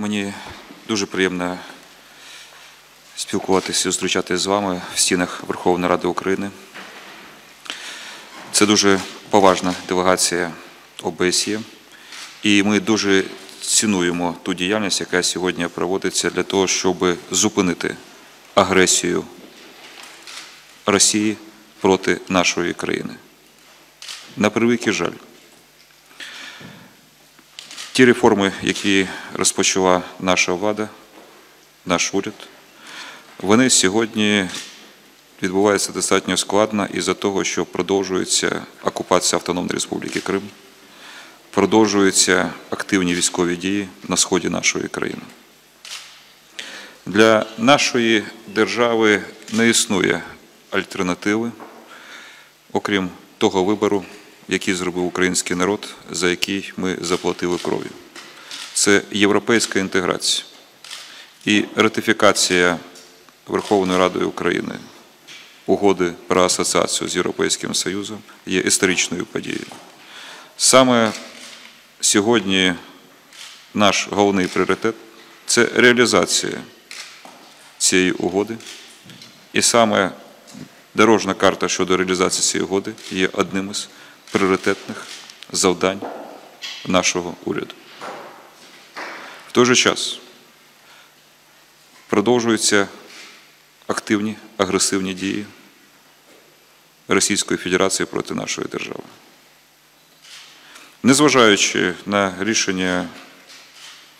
Мені дуже приємно спілкуватися і зустрічатися з вами в стінах Верховної Ради України. Це дуже поважна делегація ОБСЄ, і ми дуже цінуємо ту діяльність, яка сьогодні проводиться для того, щоб зупинити агресію Росії проти нашої країни. На превеликий жаль. Ті реформи, які розпочала наша влада, наш уряд, вони сьогодні відбуваються достатньо складно із-за того, що продовжується окупація Автономної Республіки Крим, продовжуються активні військові дії на сході нашої країни. Для нашої держави не існує альтернативи, окрім того вибору, який зробив український народ, за який ми заплатили кров'ю. Це європейська інтеграція і ратифікація Верховною Радою України угоди про асоціацію з Європейським Союзом є історичною подією. Саме сьогодні наш головний пріоритет це реалізація цієї угоди, і саме дорожна карта щодо реалізації цієї угоди є одним із пріоритетних завдань нашого уряду. В той же час продовжуються активні агресивні дії Російської Федерації проти нашої держави. Незважаючи на рішення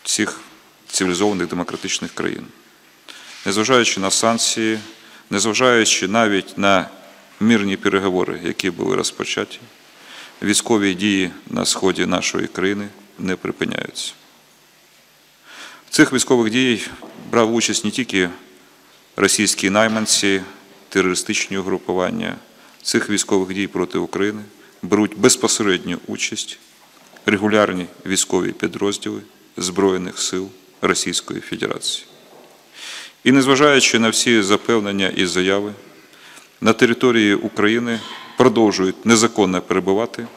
всіх цивілізованих демократичних країн, незважаючи на санкції, незважаючи навіть на мирні переговори, які були розпочаті, військові дії на сході нашої країни не припиняються. В цих військових діях брав участь не тільки російські найманці, терористичні угрупування, цих військових дій проти України беруть безпосередню участь регулярні військові підрозділи Збройних сил Російської Федерації. І незважаючи на всі запевнення і заяви, на території України продовжують незаконно перебувати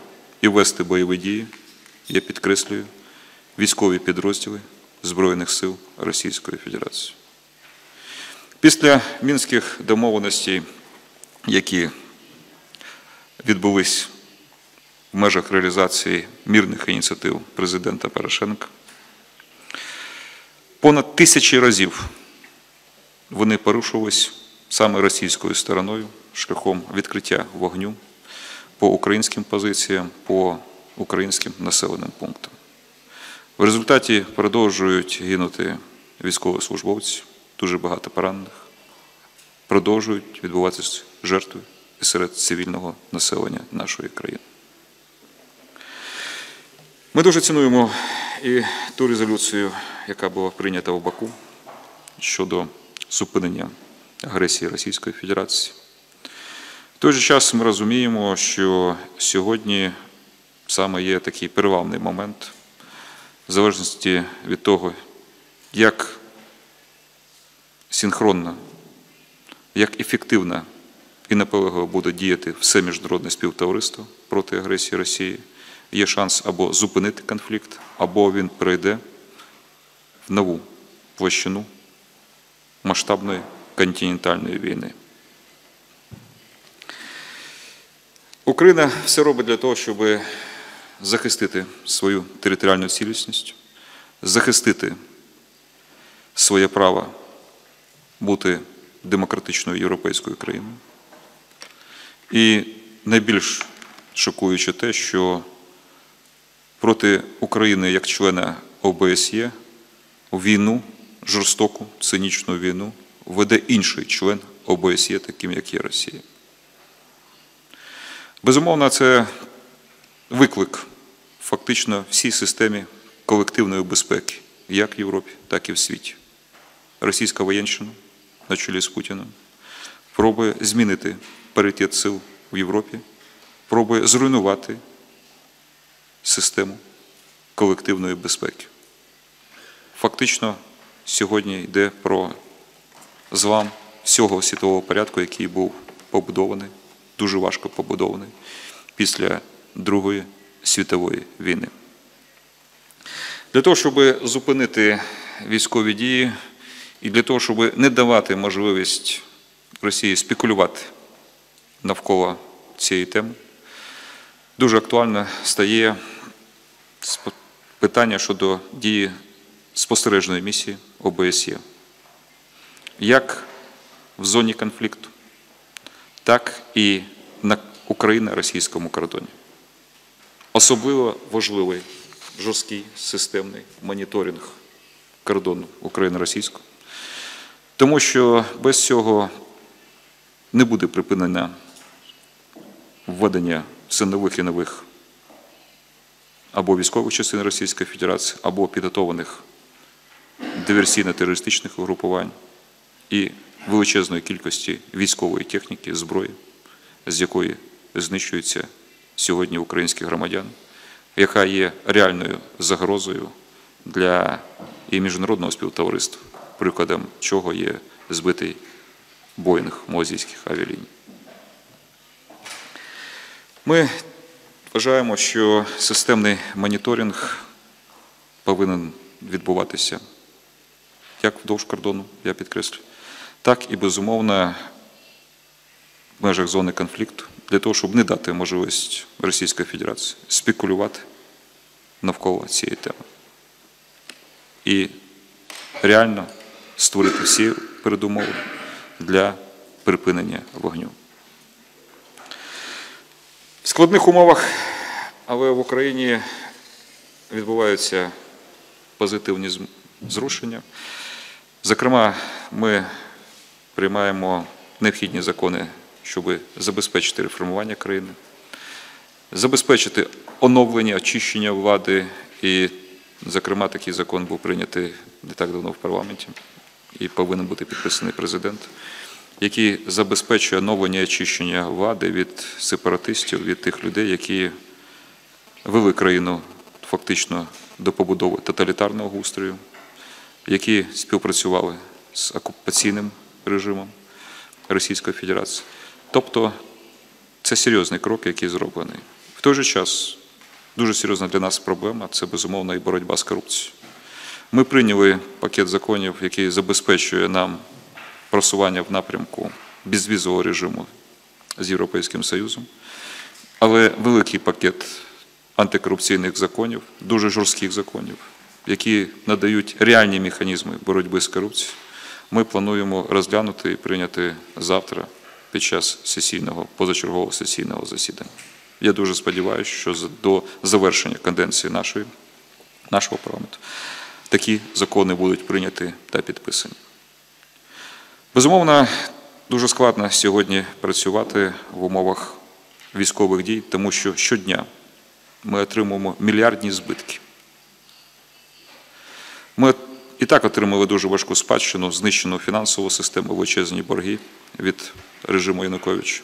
і вести бойові дії, я підкреслюю, військові підрозділи Збройних сил Російської Федерації. Після мінських домовленостей, які відбулись в межах реалізації мирних ініціатив президента Порошенка, понад тисячі разів вони порушувались саме російською стороною шляхом відкриття вогню по українським позиціям, по українським населеним пунктам. В результаті продовжують гинути військовослужбовці, дуже багато поранених, продовжують відбуватися жертви серед цивільного населення нашої країни. Ми дуже цінуємо і ту резолюцію, яка була прийнята в Баку щодо зупинення агресії Російської Федерації. Той же час ми розуміємо, що сьогодні саме є такий переламний момент, в залежності від того, як синхронно, як ефективно і наполегливо буде діяти все міжнародне співтовариство проти агресії Росії, є шанс або зупинити конфлікт, або він перейде в нову площину масштабної континентальної війни. Україна все робить для того, щоб захистити свою територіальну цілісність, захистити своє право бути демократичною європейською країною. І найбільш шокуюче те, що проти України як члена ОБСЄ війну, жорстоку, цинічну війну веде інший член ОБСЄ, таким як є Росія. Безумовно, це виклик фактично всій системі колективної безпеки, як в Європі, так і в світі. Російська воєнщина на чолі з Путіним пробує змінити паритет сил в Європі, пробує зруйнувати систему колективної безпеки. Фактично, сьогодні йде про злам всього світового порядку, який був побудований, дуже важко побудований після Другої світової війни. Для того, щоб зупинити військові дії і для того, щоб не давати можливість Росії спекулювати навколо цієї теми, дуже актуально стає питання щодо дії спостережної місії ОБСЄ. Як в зоні конфлікту, так і на Україно-російському кордоні. Особливо важливий жорсткий системний моніторинг кордону України-російського, тому що без цього не буде припинення введення все нових і нових або військових частин Російської Федерації, або підготованих диверсійно-терористичних угрупувань і величезної кількості військової техніки, зброї, з якої знищуються сьогодні українські громадяни, яка є реальною загрозою для і міжнародного співтовариства, прикладом чого є збитий Боїнг малазійських авіаліній. Ми вважаємо, що системний моніторинг повинен відбуватися як вдовж кордону, я підкреслю, так і безумовно в межах зони конфлікту, для того, щоб не дати можливість Російської Федерації спекулювати навколо цієї теми. І реально створити всі передумови для припинення вогню. В складних умовах, але в Україні відбуваються позитивні зрушення. Зокрема, ми приймаємо необхідні закони, щоб забезпечити реформування країни, забезпечити оновлення, очищення влади. І, зокрема, такий закон був прийнятий не так давно в парламенті і повинен бути підписаний президент, який забезпечує оновлення і очищення влади від сепаратистів, від тих людей, які вели країну фактично до побудови тоталітарного устрою, які співпрацювали з окупаційним режимом Російської Федерації. Тобто це серйозний крок, який зроблений. В той же час дуже серйозна для нас проблема це безумовно і боротьба з корупцією. Ми прийняли пакет законів, який забезпечує нам просування в напрямку безвізового режиму з Європейським Союзом, але великий пакет антикорупційних законів, дуже жорстких законів, які надають реальні механізми боротьби з корупцією, ми плануємо розглянути і прийняти завтра під час сесійного позачергового сесійного засідання. Я дуже сподіваюся, що до завершення каденції нашої, нашого парламенту такі закони будуть прийняті та підписані. Безумовно, дуже складно сьогодні працювати в умовах військових дій, тому що щодня ми отримуємо мільярдні збитки. Ми і так отримали дуже важку спадщину, знищену фінансову систему, величезні борги від режиму Януковича.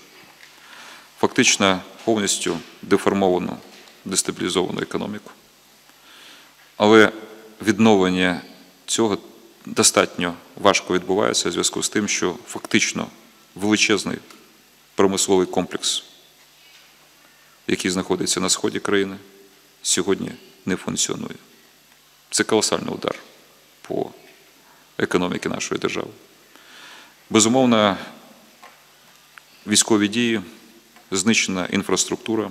Фактично повністю деформовану, дестабілізовану економіку. Але відновлення цього достатньо важко відбувається в зв'язку з тим, що фактично величезний промисловий комплекс, який знаходиться на сході країни, сьогодні не функціонує. Це колосальний удар по економіці нашої держави. Безумовно, військові дії, знищена інфраструктура,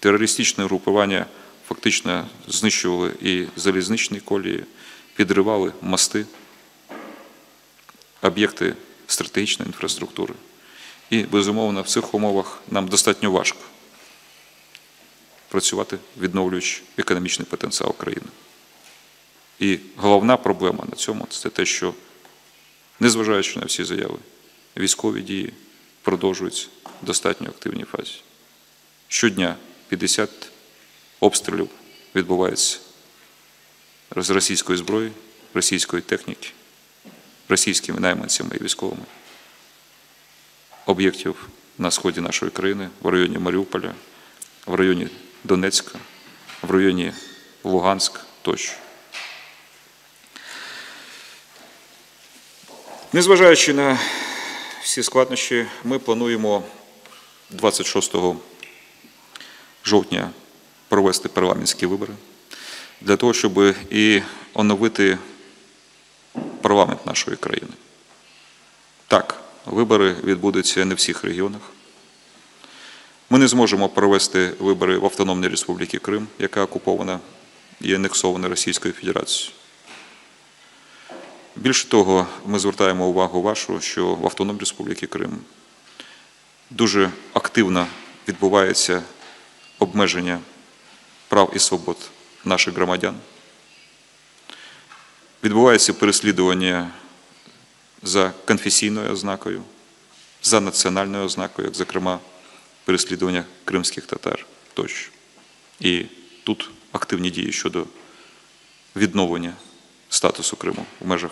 терористичне групування фактично знищували і залізничні колії, підривали мости, об'єкти стратегічної інфраструктури. І, безумовно, в цих умовах нам достатньо важко працювати, відновлюючи економічний потенціал країни. І головна проблема на цьому це те, що, незважаючи на всі заяви, військові дії продовжуються в достатньо активній фазі. Щодня 50 обстрілів відбувається з російської зброї, російської техніки, російськими найманцями і військовими об'єктів на сході нашої країни, в районі Маріуполя, в районі Донецька, в районі Луганськ тощо. Незважаючи на всі складнощі, ми плануємо 26 жовтня провести парламентські вибори для того, щоб і оновити парламент нашої країни. Так, вибори відбудуться не в всіх регіонах. Ми не зможемо провести вибори в Автономній Республіці Крим, яка окупована і анексована Російською Федерацією. Більше того, ми звертаємо увагу вашу, що в Автономній Республіці Крим дуже активно відбувається обмеження прав і свобод наших громадян. Відбувається переслідування за конфесійною ознакою, за національною ознакою, як, зокрема, переслідування кримських татар тощо. І тут активні дії щодо відновлення статусу Криму в межах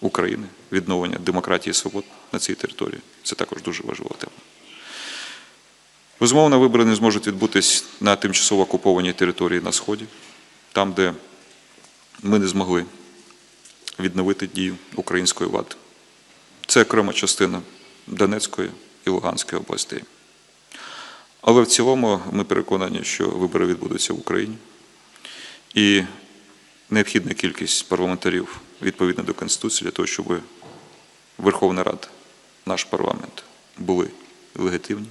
України, відновлення демократії і свобод на цій території. Це також дуже важлива тема. Безумовно, вибори не зможуть відбутись на тимчасово окупованій території на Сході, там, де ми не змогли відновити дію української влади. Це окрема частина Донецької і Луганської областей. Але в цілому ми переконані, що вибори відбудуться в Україні. І необхідна кількість парламентарів відповідно до Конституції для того, щоб Верховна Рада, наш парламент були легітимні,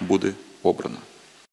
буде обрана.